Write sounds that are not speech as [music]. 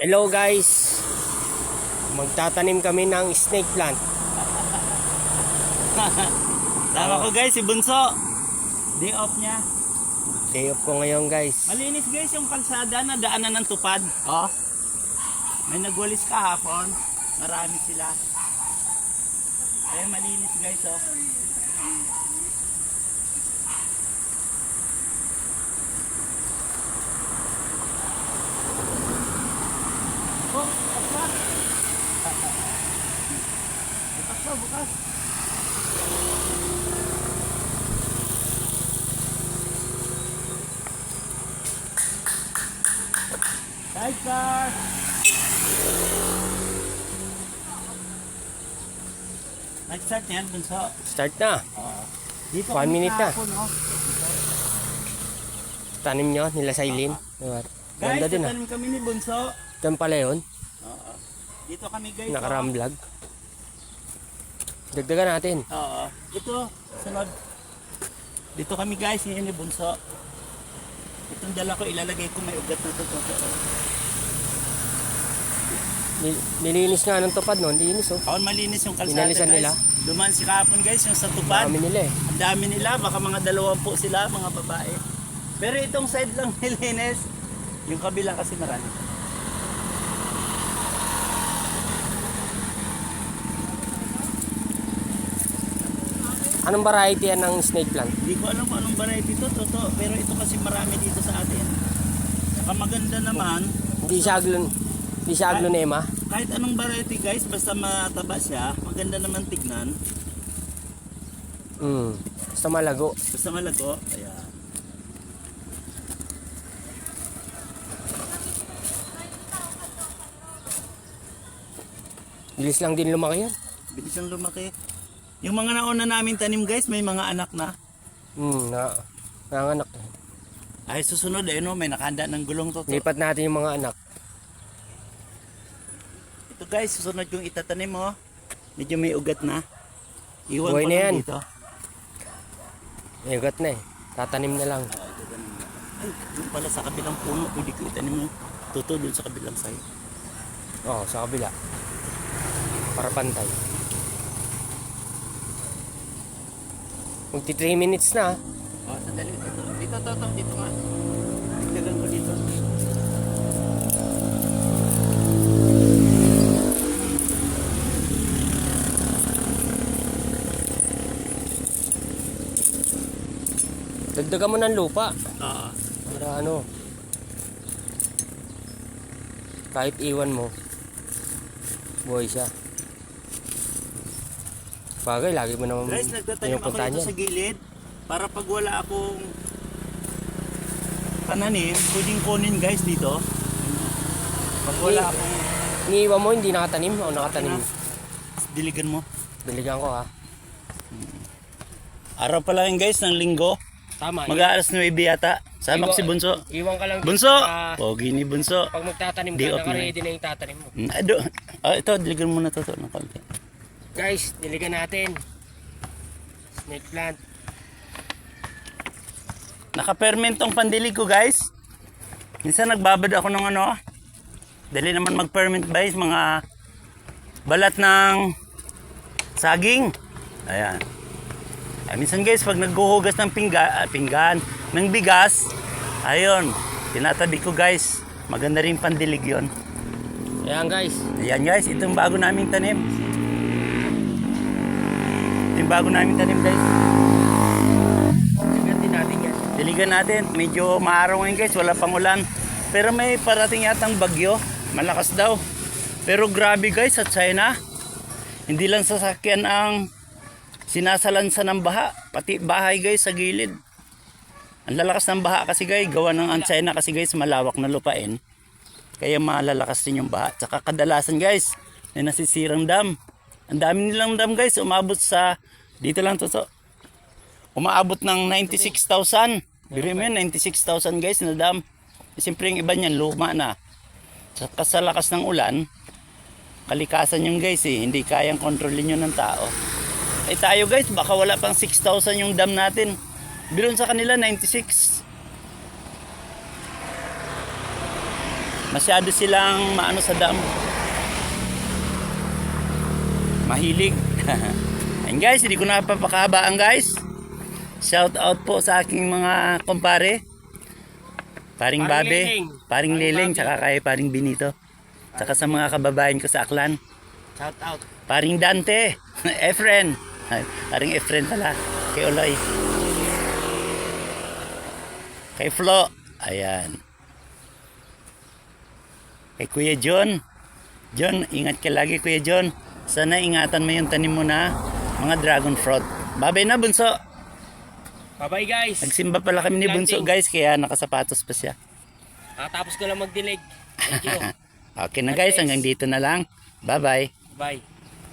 Hello guys. Magtatanim kami ng snake plant. [laughs] Sama ko guys, si Bunso. Day off niya. Day off ko ngayon guys. Malinis guys yung kalsada na daanan ng tupad. Oh. May nagwalis kahapon. Marami sila. Eh malinis guys. Oh, Bukas na, bukas. Sidecar! Nag-start na yan, Bunso. Start na. Oo. Dito One minute na. kahapon, oh. Tanim nyo nila sa ilin. Diba? Guys, Ganda din ah. tatanim kami ni Bunso. Diyan pala yun. Oo. Dito kami guys. Nakaram vlog. Dagdagan natin. Oo. Ito, sunod. Dito kami guys, yun ni Bunso. Itong dala ko, ilalagay ko may ugat na to. to, to. Nil- Nilinis nga ng tupad nun. Linis oh. Kawan malinis yung kalsada Inalisan guys. nila. Dumaan si kahapon guys, yung sa tupad. Dami nila eh. Ang dami nila, baka mga dalawampu sila, mga babae. Pero itong side lang nilinis, yung kabila kasi marami. Anong variety yan ng snake plant? Hindi ko alam kung anong variety ito, totoo. Pero ito kasi marami dito sa atin. Saka maganda naman, Hindi siya aglon. Hindi siya aglonema. kahit anong variety guys, basta mataba siya, maganda naman tignan. Hmm. Basta malago. Basta malago, ayan. Bilis lang din lumaki yan. Bilis ang lumaki. Yung mga nauna namin tanim guys, may mga anak na. Hmm. Na, nanganak. Ay susunod eh no, may nakahanda ng gulong to. to. Lipat natin yung mga anak. Ito guys, susunod yung itatanim mo. Medyo may ugat na. Iwan Buhay ko na yan. dito. May ugat na eh. Tatanim na lang. Ay, yung pala sa kabilang puno, pwede ko itanim mo. Totoo dun sa kabilang side. Oo, sa kabila. Para pantay. Magti 3 minutes na. Oh, sandali. Dito, dito, to, to, dito nga. Dagdagan ko dito. Dagdagan mo ng lupa. Oo. Para ano. Kahit iwan mo. Buhay siya. Bagay, lagi mo naman Guys, nagtatanim ako dito sa gilid. Para pag wala akong tananim, pwedeng kunin guys dito. Pag wala Ni- akong Iniiwan mo, hindi nakatanim o nakatanim. diligan mo. Diligan ko ha. Araw pa lang yun, guys ng linggo. Tama. Mag-aalas 9 yata. Sama ko si Bunso. Iwan ka lang. Bunso! Ah, Pogi ni Bunso. pag magtatanim Day ka, off na naka-ready na yung tatanim mo. Hmm, Ado. Ah, ito, diligan mo na to, to ng konti. Guys, diligan natin. Snake plant. Naka-ferment tong pandilig ko, guys. Minsan nagbabad ako ng ano. Dali naman mag-ferment, guys. Mga balat ng saging. Ayan. Ay, minsan guys, pag naghuhugas ng pinggan, pinggan, ng bigas, ayun, tinatabi ko guys. Maganda rin pandilig yon. Ayan guys. Ayan guys, itong bago naming tanim. Bago naming tanim guys. Diligan din natin yan. Diligan natin. Medyo maaraw ngayon guys, wala pang ulan. Pero may parating yatang bagyo. Malakas daw. Pero grabe guys sa China. Hindi lang sasakyan ang sinasalansa ng baha. Pati bahay guys sa gilid. Ang lalakas ng baha kasi guys, gawa ng ang China kasi guys malawak na lupain. Kaya malalakas din yung baha. Tsaka kadalasan guys, may nasisirang dam. Ang dami nilang dam guys, umabot sa, dito lang to to, umaabot ng 96,000. Biro mo yun, 96,000 guys na dam. Siyempre yung iba niyan, luma na. Saka sa lakas ng ulan, kalikasan yung guys eh, hindi kayang kontrolin yun ng tao. Eh tayo guys, baka wala pang 6,000 yung dam natin. Biro sa kanila, 96. Masyado silang maano sa dam. Mahilig. [laughs] Ayun guys, hindi ko na papakabaan guys. Shout out po sa aking mga kumpare. Paring Paring Babe, Liling. paring Liling, tsaka kay paring Benito. Tsaka sa mga kababayan ko sa Aklan. Shout out. Paring Dante, [laughs] Efren. Paring Efren pala. Kay Oloy. Kay Flo. Ayan. Kay Kuya John. John, ingat ka lagi Kuya John. Sana ingatan mo yung tanim mo na mga dragon fruit. Babay na bunso. Bye-bye guys. Nagsimba pala kami ni bunso guys kaya nakasapatos pa siya. Nakatapos ko lang magdilig. Thank you. [laughs] Okay na guys, hanggang dito na lang. Bye bye. Bye.